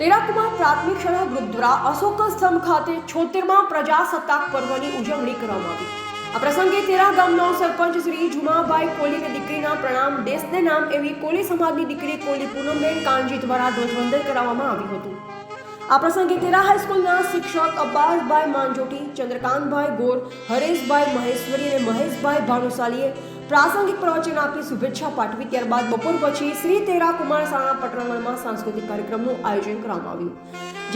તેરાકુમાર પ્રાથમિક શાળા દ્વારા અશોક સ્તંભ ખાતે છોતેરમાં પ્રજાસત્તાક પર્વની ઉજવણી કરવામાં આવી. આ પ્રસંગે તેરા ગામના સરપંચ શ્રી જુમાભાઈ કોલીની દીકરીના પ્રણામ, દેશને નામ એવી કોલી સમાજની દીકરી કોલી પૂનમબેન કાનજી દ્વારા ધ્વજવંદન કરાવવામાં આવ્યું હતું. આ પ્રસંગે તેરા હાઈસ્કૂલના શિક્ષક અબ્બાસભાઈ માંજોટી, ચંદ્રકાંતભાઈ ગોર, હરેશભાઈ મહેશ્વરી અને મહેશભાઈ ભાનુશાલીએ પ્રાસંગિક પ્રવચન આપી શુભેચ્છા પાઠવી ત્યારબાદ બપોર પછી શ્રી તેરા કુમાર શાળા પટણવણમાં સાંસ્કૃતિક કાર્યક્રમનું આયોજન કરવામાં આવ્યું.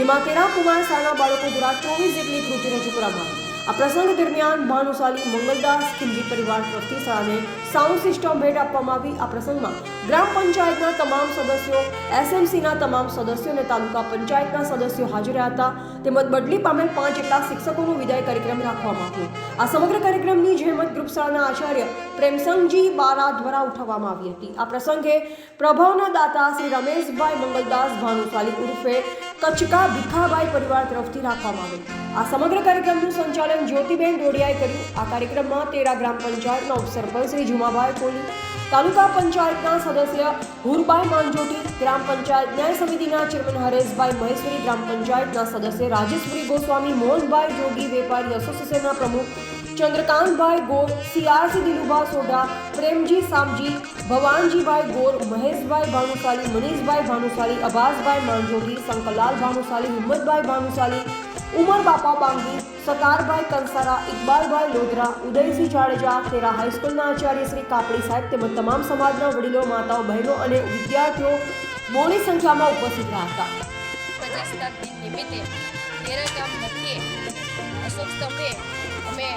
જેમાં તેરા કુમાર શાળાના બાળકો દ્વારા ચોવીસ જેટલી કૃતિ રજૂ કરવામાં આવી. આ પ્રસંગ દરમિયાન ભાનુશાલી મંગલદાસ ખિલજી પરિવાર ટ્રસ્ટી શાળાને સાઉન્ડ સિસ્ટમ ભેટ આપવામાં આવી. આ પ્રસંગમાં ગ્રામ પંચાયતના તમામ સદસ્યો, એસએમસીના તમામ સદસ્યો અને તાલુકા પંચાયતના સદસ્યો હાજર હતા. તેમજ બદલી પામેલ પાંચ જેટલા શિક્ષકોનો વિદાય કાર્યક્રમ રાખવામાં આવ્યો. આ સમગ્ર કાર્યક્રમની જહેમત ગ્રુપ શાળાના આચાર્ય પ્રેમસંગજી બારા દ્વારા ઉઠાવવામાં આવી હતી. આ પ્રસંગે પ્રભાવના દાતા શ્રી રમેશભાઈ મંગલદાસ ભાનુશાલી ઉર્ફે કચકા ભીખાભાઈ પરિવાર તરફથી રાખવામાં આવ્યું. આ સમગ્ર કાર્યક્રમનું સંચાલન જ્યોતિબેન ડોડિયાએ કર્યું. આ કાર્યક્રમમાં તેરા ગ્રામ પંચાયતના ઉપસરપંચ શ્રી જુમાભાઈ કોલી તાલુકા પંચાયતના સદસ્ય હુરબાઈ માંજોટી ગ્રામ પંચાયત ન્યાય સમિતિના ચેરમેન હરેશભાઈ મહેશ્વરી ગ્રામ પંચાયતના સદસ્ય રાજેશ્વરી ગોસ્વામી, મોહનભાઈ જોગી, વેપારી એસોસિએશનના પ્રમુખ ચંદ્રકાંતભાઈ ગોર, સીઆરસી દિલુભા સોઢા, પ્રેમજી સામજી, ભવાનજીભાઈ ગોર, મહેશભાઈ ભાનુશાલી, મનીષભાઈ ભાનુશાલી, અભાસભાઈ માંજોગી શંકરલાલ ભાનુશાલી, હિંમતભાઈ ભાનુશાલી ઉમર બાપા બાંગી સતારભાઈ કંસારા ઇકબાલભાઈ લોધરા, ઉદયસિંહ જાડેજા, તેરા હાઈસ્કૂલના આચાર્ય શ્રી કાપડી સાહેબ તેમજ તમામ સમાજના વડીલો, માતાઓ, બહેનો અને વિદ્યાર્થીઓ મોટી સંખ્યામાં ઉપસ્થિત રહ્યા હતા. પ્રજાસત્તાક દિન નિમિત્તે તેરા ગામ મધ્યે અશોક સ્તંભે અમે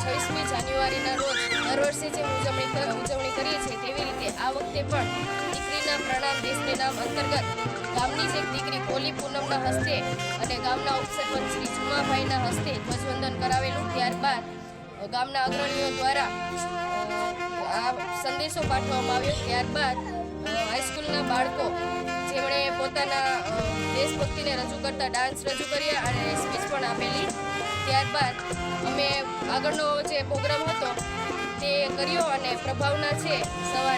છવ્વીસમી જાન્યુઆરીના રોજ, દર વર્ષે જે ઉજવણી ઉજવણી કરીએ છીએ તેવી રીતે આ વખતે પણ દીકરીના પ્રણામ દેશને નામ અંતર્ગત ગામની એક દીકરી કોલી પૂનમના હસ્તે અને ગામના ઉપસરપંચ શ્રી જુમાભાઈના હસ્તે ધ્વજવંદન કરાવેલું. ત્યારબાદ ગામના અગ્રણીઓ દ્વારા આ સંદેશો પાઠવવામાં આવ્યો. ત્યારબાદ હાઈસ્કૂલના બાળકો જેમણે પોતાના દેશભક્તિને રજૂ કરતા ડાન્સ રજૂ કર્યા અને સ્પીચ પણ આપેલી. ત્યારબાદ, અમે આગળનો જે પ્રોગ્રામ હતો તે કર્યો અને પ્રભાવના છે. સવારની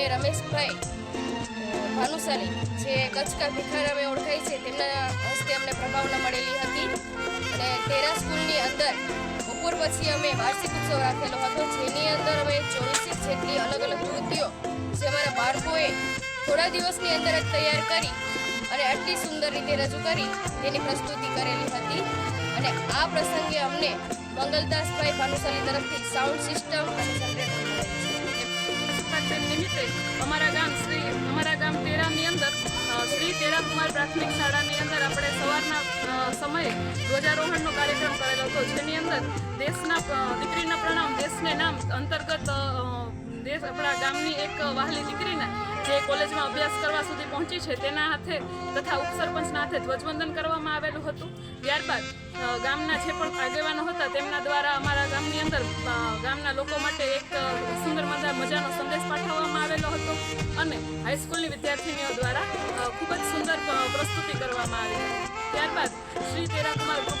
તે અમને રમેશભાઈ અ, ભાનુશાલી જે કચકા ભિખારામે ઓળખાય છે તેમના હસ્તે અમને પ્રભાવના મળેલી હતી. અને તેરા સ્કૂલની અંદર બપોર પછી અમે વાર્ષિક ઉત્સવ રાખેલો હતો જેની અંદર અમે ચોવીસેક જેટલી અલગ અલગ કૃતિઓ જે અમારા બાળકોએ થોડા દિવસની અંદર જ તૈયાર કરી અને આટલી સુંદર રીતે રજૂ કરી તેની પ્રસ્તુતિ કરેલી હતી. અને આ પ્રસંગે અમને મંગલદાસભાઈ ભાનુશાલી તરફથી સાઉન્ડ સિસ્ટમ અને નિમિત્તે અમારા ગામ શ્રી, અમારા ગામ તેરાની અંદર શ્રી તેરાકુમાર પ્રાથમિક શાળાની અંદર આપણે સવારના સમયે ધ્વજારોહણનો કાર્યક્રમ કરેલો હતો, જેની અંદર દેશના દીકરીના પ્રણામ, દેશને નામ અંતર્ગત દેશ, આપણા ગામની એક વહાલી દીકરીને જે કોલેજમાં અભ્યાસ કરવા સુધી પહોંચી છે તેના હાથે તથા ઉપસરપંચના હાથે ધ્વજવંદન કરવામાં આવેલું હતું. ત્યારબાદ ગામના જે પણ આગેવાનો હતા તેમના દ્વારા અમારા ગામની અંદર ગામના લોકો માટે એક સુંદર મજા, મજાનો સંદેશ પાઠવવામાં આવેલો હતો અને હાઈસ્કૂલની વિદ્યાર્થીનીઓ દ્વારા ખૂબ જ સુંદર પ્રસ્તુતિ કરવામાં આવી હતી. ત્યારબાદ શ્રી તેરાકુમાર ગ્રુપ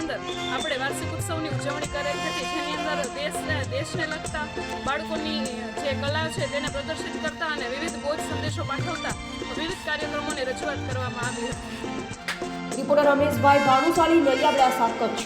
અંદર આપણે વાર્ષિક ઉત્સવની ઉજવણી કરેલ હતી. જેની અંદર દેશને દેશને લગતા બાળકોની જે કલા છે તેને પ્રદર્શિત કરતા અને વિવિધ બોધ સંદેશો પાઠવતા વિવિધ કાર્યક્રમોની રજૂઆત કરવામાં આવી હતી. રિપોર્ટર રમેશભાઈ ભાનુશાલી નલિયાબડા કચ્છ